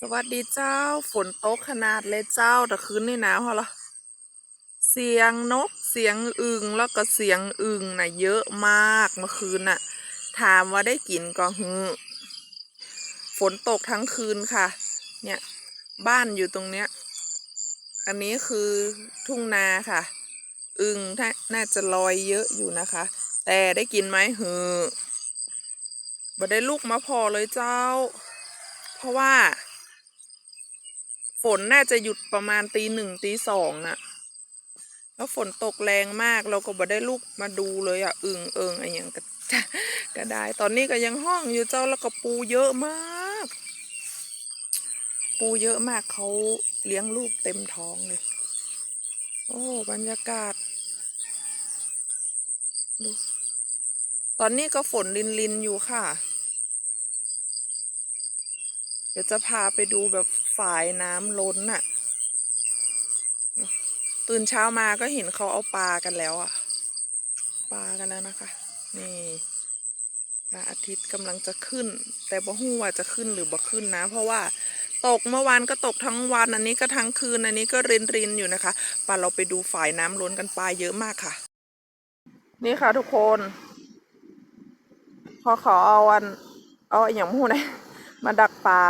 สวัสดีเจ้าฝนตกขนาดเลยเจ้าแต่คืนนี่หนาวเหรอเสียงนกเสียงอึงแล้วก็เสียงอึงน่ะเยอะมากเมื่อคืนน่ะ ถามว่าได้กินก็ฮือฝนตกทั้งคืนค่ะ เนี่ย บ้านอยู่ตรงเนี้ย อันนี้คือทุ่งนาค่ะ อึงถ้น่าจะลอยเยอะอยู่นะคะ แต่ได้กินไหมฮือบ่ได้ลูกมาพอเลยเจ้า เพราะว่า ฝนน่าจะหยุดประมาณตีหนึ่งตีสองน่ะ แล้วฝนตกแรงมากเราก็บ่ได้ลุกมาดูเลยอะอึงเอิงอะไรอย่างก็กได้ ตอนนี้ก็ยังห้องอยู่เจ้าแล้วก็ปูเยอะมาก ปูเยอะมากเขาเลี้ยงลูกเต็มท้องเลย โอ้บรรยากาศ ดู ตอนนี้ก็ฝนลินลินอยู่ค่ะ เดี๋ยวจะพาไปดูแบบ ฝายน้ำล้นน่ะ ตื่นเช้ามาก็เห็นเขาเอาปลากันแล้วอะปลากันแล้วนะคะ นี่พระอาทิตย์กำลังจะขึ้น แต่บ่ฮู้ว่าจะขึ้นหรือบ่ขึ้นนะ เพราะว่าตกเมื่อวานก็ตกทั้งวันอันนี้ก็ทั้งคืนอันนี้ก็รินรินอยู่นะคะปาเราไปดูฝายน้ำล้นกันปลาเยอะมากค่ะ นี่ค่ะทุกคน พอเขาเอาอัน เอาอย่างมู้นะมาดักปลา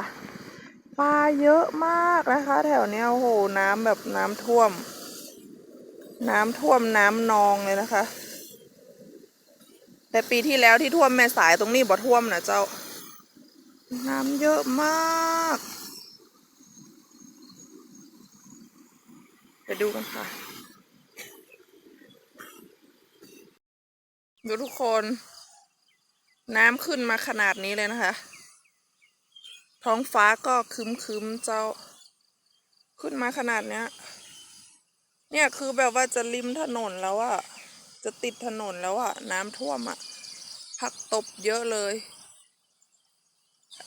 ปลาเยอะมากนะคะ แถวเนี้ยโอ้โหน้ำแบบน้ำท่วม น้ำท่วมน้ำนองเลยนะคะ แต่ปีที่แล้วที่ท่วมแม่สายตรงนี้บ่ท่วมนะเจ้า น้ำเยอะมาก ไปดูกันค่ะ ดูทุกคน น้ำขึ้นมาขนาดนี้เลยนะคะ ท้องฟ้าก็ครึ้มๆเจ้า ขึ้นมาขนาดเนี้ย เนี่ยคือแบบว่าจะริมถนนแล้วอะจะติดถนนแล้วอะน้ำท่วมอะผักตบเยอะเลย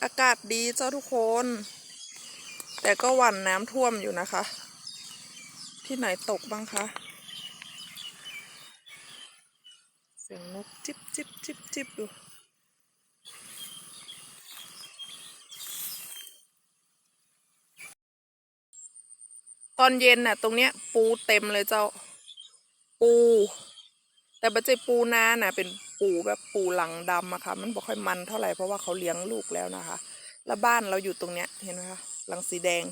อากาศดีเจ้าทุกคน แต่ก็หวั่นน้ำท่วมอยู่นะคะ ที่ไหนตกบ้างคะเสียงนกจิบจิบจิบจิบอยู่ ตอนเย็นน่ะ ตรงเนี้ย ปูเต็มเลยเจ้า ปู แต่บัจเจปูนาน่ะ เป็นปูแบบปูหลังดำอะค่ะ มันบ่ค่อยมันเท่าไหร่เพราะว่าเขาเลี้ยงลูกแล้วนะคะ แล้วบ้านเราอยู่ตรงเนี้ย เห็นไหมคะหลังสีแดง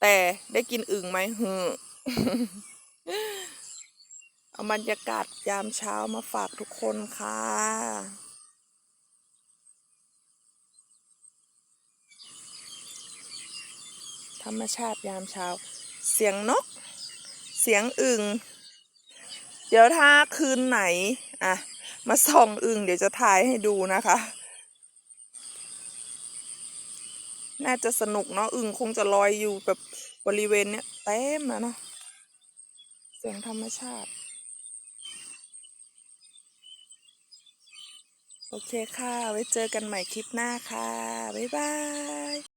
แต่ได้กินอึ่งไหมหือเอาบรรยากาศยามเช้ามาฝากทุกคนค่ะ รรมชาติยามเช้า เสียงนก เสียงอึ่งเดี๋ยวถ้าคืนไหนอะมาส่องอึ่งเดี๋ยวจะถ่ายให้ดูนะคะ น่าจะสนุกเนาะอึ่งคงจะลอยอยู่แบบบริเวณเนี้ยเต็มนะเนาะเสียงธรรมชาติ โอเคค่ะ ไว้เจอกันใหม่คลิปหน้าค่ะ บ๊ายบาย